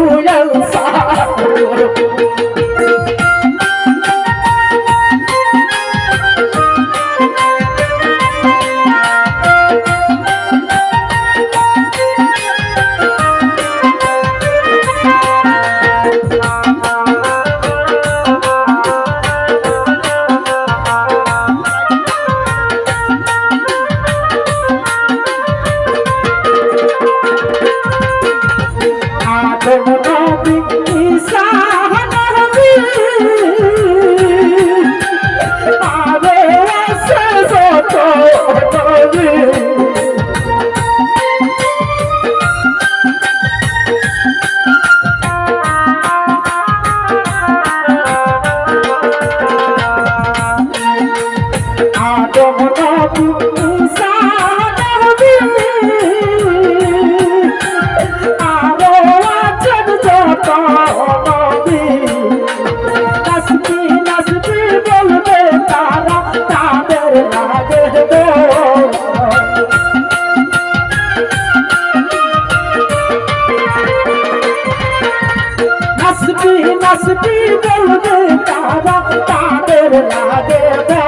Hallelujah. 对 পাঁচটি বলবে তারা তাদের না দেবে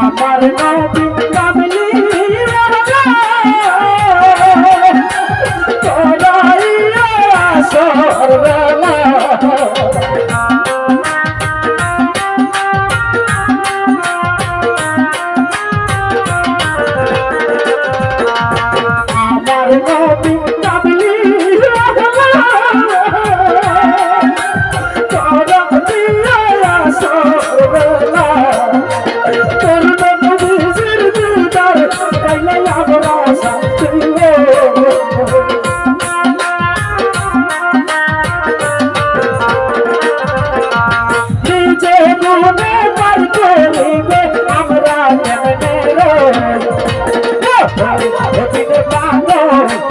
আমার নবী নামে অতীতে পাগল